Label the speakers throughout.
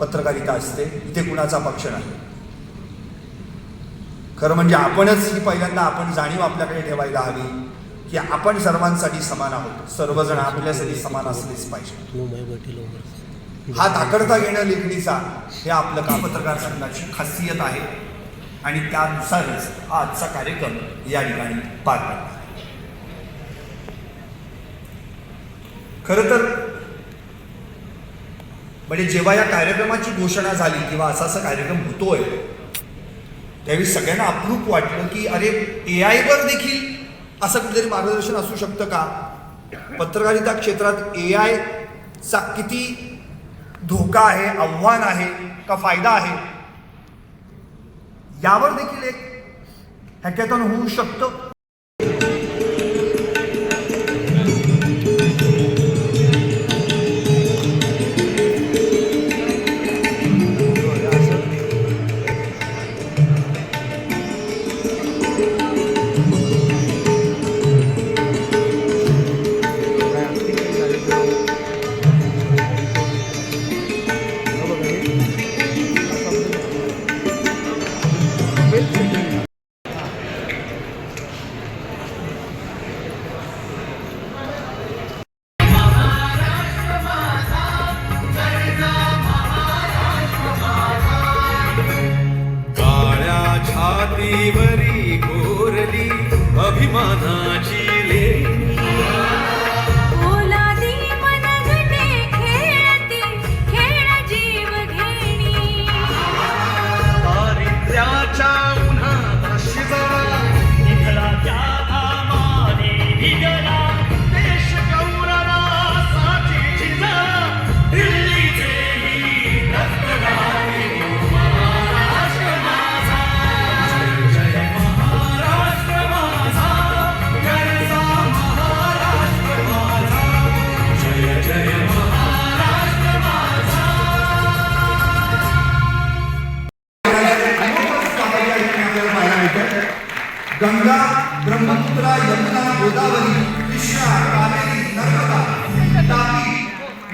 Speaker 1: पत्रकारिता असते इथे कुणाचा पक्ष नाही. खरं म्हणजे आपणच ही पहिल्यांदा आपण जाणीव आपल्याकडे ठेवायला हवी की आपण सर्वांसाठी समान आहोत. सर्वजण आपल्यासाठी समान असलेच पाहिजे. हा ताकडता घेणं लेखणीचा हे आपलं का पत्रकार संघाची खासियत आहे आणि त्यानुसारच हा आजचा कार्यक्रम या ठिकाणी पार पडला. खरं तर म्हणजे जेव्हा या कार्यक्रमाची घोषणा झाली किंवा असा असा कार्यक्रम होतोय त्यावेळी सगळ्यांना अप्रूप वाटलं की अरे ए आयवर देखील असं कुठेतरी मार्गदर्शन असू शकतं का? पत्रकारिता क्षेत्रात ए आयचा किती धोका आहे आव्हान आहे का फायदा आहे? यावर देखील एक हॅकॅथॉन होऊ शकतं. with you.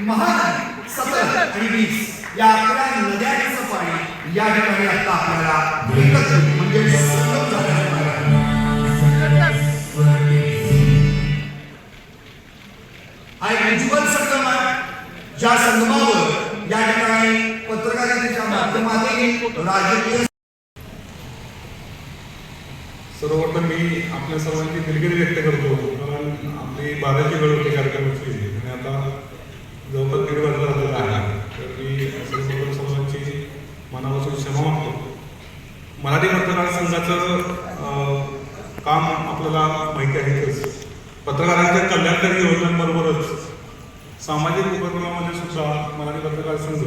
Speaker 1: महानदी सतलज आणि या नद्यांचं पाणी या ठिकाणी आता आपल्याला एकत्र म्हणजे ज्या संगमावर या ठिकाणी पत्रकारितेच्या राजकीय
Speaker 2: सर्वप्रथम मी आपल्या सर्वांची दिलगिरी व्यक्त करतो कारण आपली बाराची होती कार्यक्रमाची लवकर आता जवळपास झालेला आहे तर मी सर्वप्रथम सर्वांची मनापासून क्षमा मागतो मराठी पत्रकार संघाचं काम आपल्याला माहिती आहेच पत्रकारांच्या कल्याणकारी योजनांबरोबरच सामाजिक उपक्रमामध्ये सुद्धा मराठी पत्रकार संघ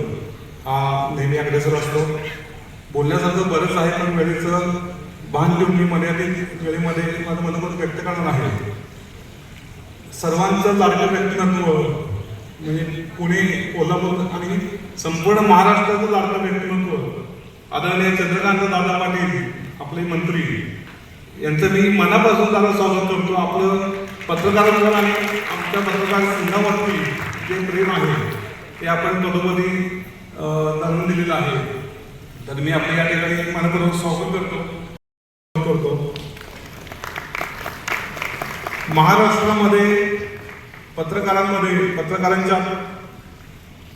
Speaker 2: हा नेहमी अग्रेसर असतो बोलण्यासारखं बरंच आहे पण वेळेचं भान घेऊन मी मर्यादित वेळेमध्ये माझं मनोगत व्यक्त करणार आहे सर्वांचं लाडकं व्यक्तिमत्व म्हणजे पुणे कोल्हापूर आणि संपूर्ण महाराष्ट्राचं लाडकं व्यक्तिमत्व आदरणीय चंद्रकांत दादा पाटील आपले मंत्री यांचं मी मनापासून त्याला स्वागत करतो. आपलं पत्रकारांवर आणि आमच्या पत्रकार संघावरती जे प्रेम आहे ते आपण पदोपदी जाणून दिलेलं आहे. तर मी आपल्या या ठिकाणी मनापूर्वक स्वागत करतो. करतो. महाराष्ट्रामध्ये पत्रकारांमध्ये पत्रकारांच्या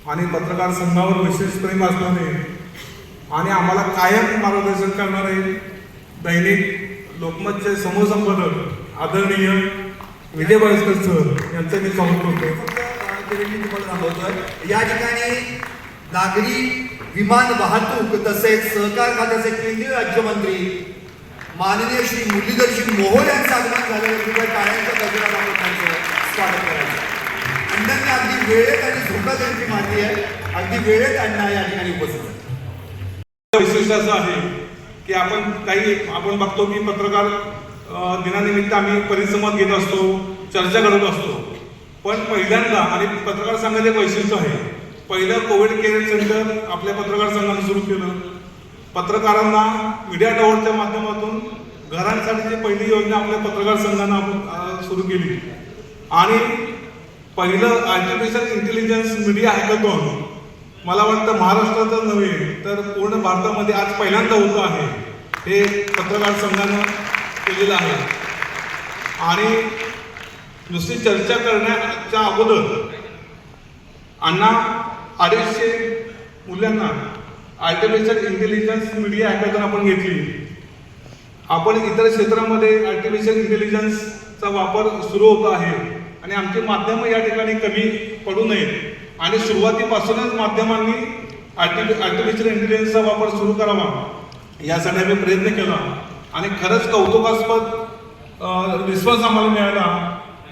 Speaker 2: आणि पत्रकार संघावर विशेष प्रेम असणारे आणि आम्हाला कायम मार्गदर्शन करणारे दैनिक लोकमतचे समूहसंपादक आदरणीय विजय बाळस्कर सर यांचं मी स्वागत करतो
Speaker 1: या ठिकाणी नागरी विमान वाहतूक तसेच सहकार खात्याचे केंद्रीय राज्यमंत्री माननीय श्री मुरलीधरजी मोहोळ यांचं आगमन झालेलं तिथे टाळ्यांच्या गजरात आपण त्यांचं स्वागत करायचं. अण्णांनी अगदी वेळेत आणि झोका त्यांची मारली आहे. अगदी वेळेत अण्णा या ठिकाणी उपस्थित आहेत.
Speaker 2: वैशिष्ट्य असं आहे की आपण काही आपण बघतो की पत्रकार दिनानिमित्त आम्ही परिसंवाद घेत असतो चर्चा करत असतो. पण पहिल्यांदा आणि पत्रकार संघाचे वैशिष्ट्य आहे पहिलं कोविड केअर सेंटर आपल्या पत्रकार संघाने सुरू केलं. पत्रकारांना मीडिया टॉवरच्या माध्यमातून घरांसाठीची पहिली योजना आपल्या पत्रकार संघानं आपण सुरू केली. आणि पहिलं आर्टिफिशियल इंटेलिजन्स मीडिया हॅकॅथॉन मला वाटतं महाराष्ट्रातच नव्हे तर पूर्ण भारतामध्ये आज पहिल्यांदा होतं आहे. हे पत्रकार संघानं केलेलं आहे. आणि नुसती चर्चा करण्याच्या अगोदर अण्णा अडीचशे मुलांना आर्टिफिशियल इंटेलिजन्स मीडिया हॅकॅथॉन आपण घेतली. आपण इतर क्षेत्रामध्ये आर्टिफिशियल इंटेलिजन्सचा वापर सुरू होत आहे आणि आमचे माध्यम या ठिकाणी कमी पडू नयेत. आणि सुरुवातीपासूनच माध्यमांनी आर्टिफि आर्टिफिशियल इंटेलिजन्सचा वापर सुरू करावा. यासाठी आम्ही प्रयत्न केला. आणि खरंच कौतुकास्पद रिस्पॉन्स आम्हाला मिळाला.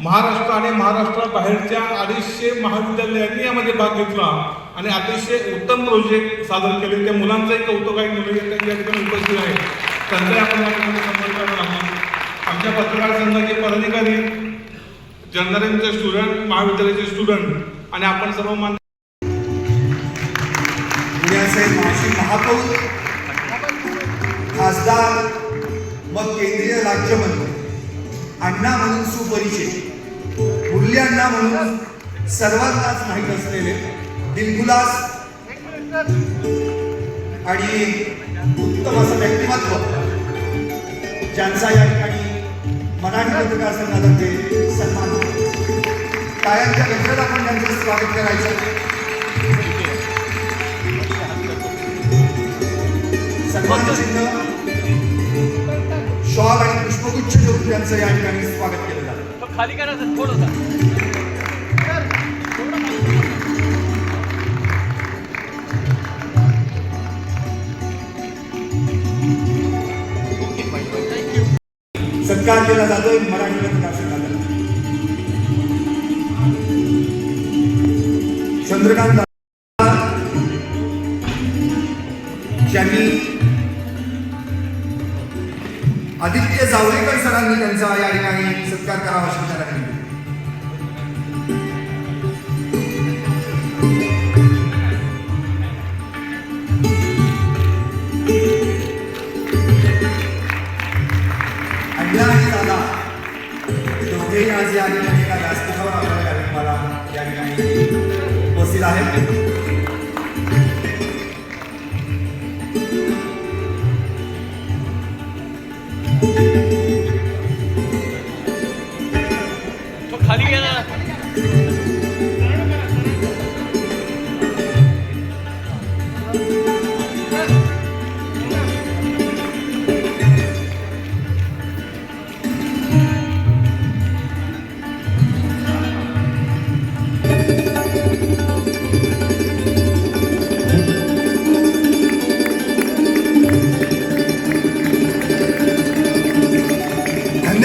Speaker 2: महाराष्ट्र आणि महाराष्ट्राबाहेरच्या अडीचशे महाविद्यालयांनी यामध्ये भाग घेतला. आणि अतिशय उत्तम प्रोजेक्ट सादर केले. त्या मुलांचंही कौतुक आहे मुलं या ठिकाणी उपस्थित आहेत. त्यांचाही आपण या ठिकाणी सन्मान करणार आहोत. आमच्या पत्रकार संघाचे पदाधिकारी जनरलचे स्टुडंट महाविद्यालयाचे स्टुडंट आणि आपण सर्व मान
Speaker 1: महापौर खासदार मग केंद्रीय राज्यमंत्री अण्णा म्हणून सुपरिचित मुरली अण्णा म्हणून सर्वांनाच माहीत असलेले दिलखुलास आणि उत्तम असं व्यक्तिमत्व ज्यांचा या ठिकाणी मराठी पत्रकार संघातर्फे सन्मान होतो. टाळ्यांच्या गजरात आपण त्यांचं स्वागत करायचं. सन्मान चिन्ह शॉल आणि पुष्पगुच्छ देऊन त्यांचं या ठिकाणी स्वागत केलं जातं.
Speaker 3: खाली करायचं थोडं
Speaker 1: सत्कार केला जातोय मराठी पत्रकार संघाचा चंद्रकांत दादा ज्यांनी आदित्य जावळेकर सरांनी त्यांचा या ठिकाणी सत्कार करावा अशी दोघेही आज या ठिकाणी एका व्यासपीठावर आपल्याला मला या ठिकाणी उपस्थित आहेत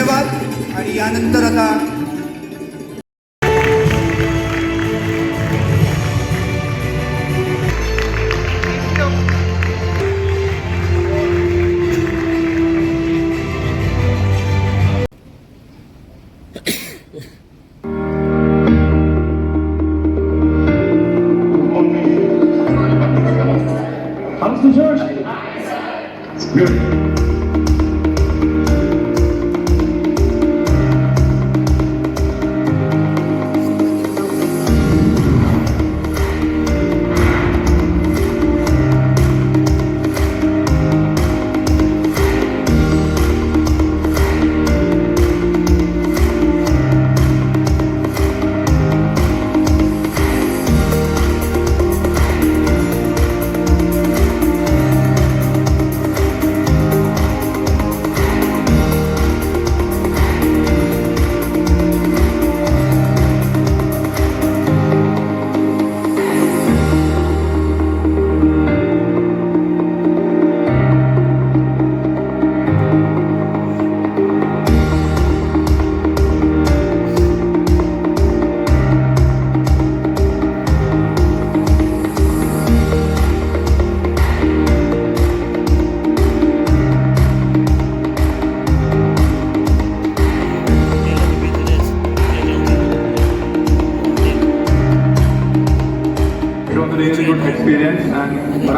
Speaker 1: धन्यवाद आणि यानंतर आता
Speaker 3: How's the church? It's good.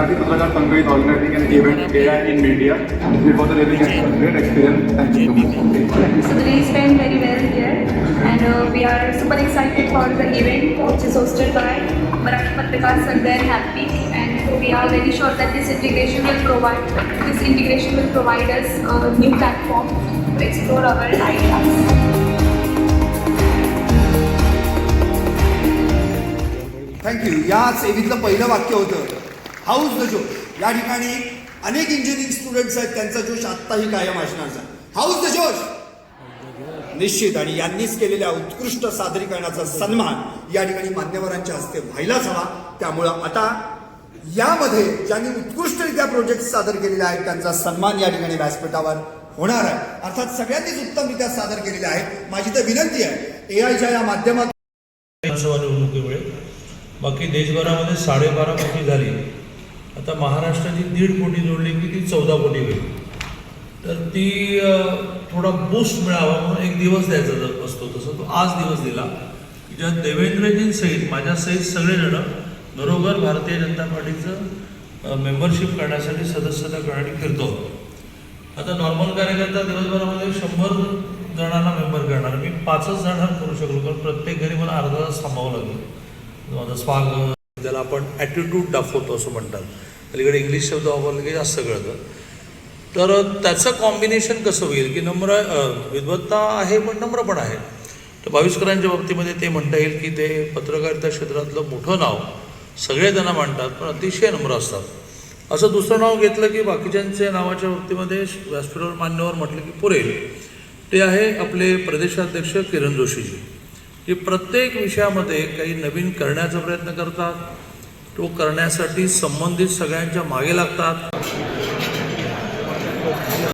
Speaker 4: Marathi Patrikar Sangha is organizing an event AI in Media. We for the really great experience. Thank you so much.
Speaker 5: So the day is spent very well here and uh, we are super excited for the event which is hosted by Marathi Patrikar Sangha and Happy and we are very sure that this integration will provide this integration will provide us a new platform to explore our ideas.
Speaker 1: Thank you या सेवेतलं पहिलं वाक्य होतं house the जोश या ठिकाणी अनेक engineering students आहेत त्यांचा जोश आत्ताही कायम असणारचा. हाऊस द जोश. निश्चित. आणि यांनीच केलेल्या उत्कृष्ट सादरीकरणाचा सन्मान या ठिकाणी मान्यवरांच्या हस्ते व्हायलाच हवा. त्यामुळं आता यामध्ये ज्यांनी उत्कृष्टरित्या प्रोजेक्ट सादर केलेले आहेत त्यांचा सन्मान या ठिकाणी व्यासपीठावर होणार आहे. अर्थात सगळ्यांनीच उत्तमरित्या सादर केलेले आहेत. माझी तर विनंती आहे ए आयच्या या माध्यमातून
Speaker 6: विधानसभा निवडणुकीमुळे बाकी देशभरामध्ये साडेबारा कोटी झाली. आता महाराष्ट्राची दीड कोटी जोडली की ती चौदा कोटी होईल तर ती थोडा बूस्ट मिळावा म्हणून एक दिवस द्यायचा जर असतो तसं तो आज दिवस दिला. की ज्यात देवेंद्रजींसहित माझ्यासहित सगळेजण बरोबर भारतीय जनता पार्टीचं मेंबरशिप करण्यासाठी सदस्यता करण्यासाठी फिरतो. आता नॉर्मल कार्यकर्ता दिवसभरामध्ये शंभर जणांना मेंबर करणार. मी पाचच जणांना करू शकलो कारण प्रत्येक घरी मला अर्धा तास थांबावं लागेल. माझं स्वागत. ज्याला आपण ॲटिट्यूड दाखवतो असं म्हणतात. अलीकडे इंग्लिश शब्द वापरले की जास्त कळतं. तर त्याचं कॉम्बिनेशन कसं होईल की नम्र विद्वत्ता आहे पण नम्र पण आहे. तर भाविस्करांच्या बाबतीमध्ये ते म्हणता येईल की ते पत्रकारिता क्षेत्रातलं मोठं नाव सगळे त्यांना मांडतात पण अतिशय नम्र असतात. असं दुसरं नाव घेतलं की बाकीच्यांच्या नावाच्या बाबतीमध्ये व्यासपीठावर मान्यवर म्हटलं की पुरेल. ते आहे आपले प्रदेशाध्यक्ष किरण जोशीजी. की प्रत्येक विषयामध्ये काही नवीन करण्याचा प्रयत्न करतात. तो करण्यासाठी संबंधित सगळ्यांच्या मागे लागतात.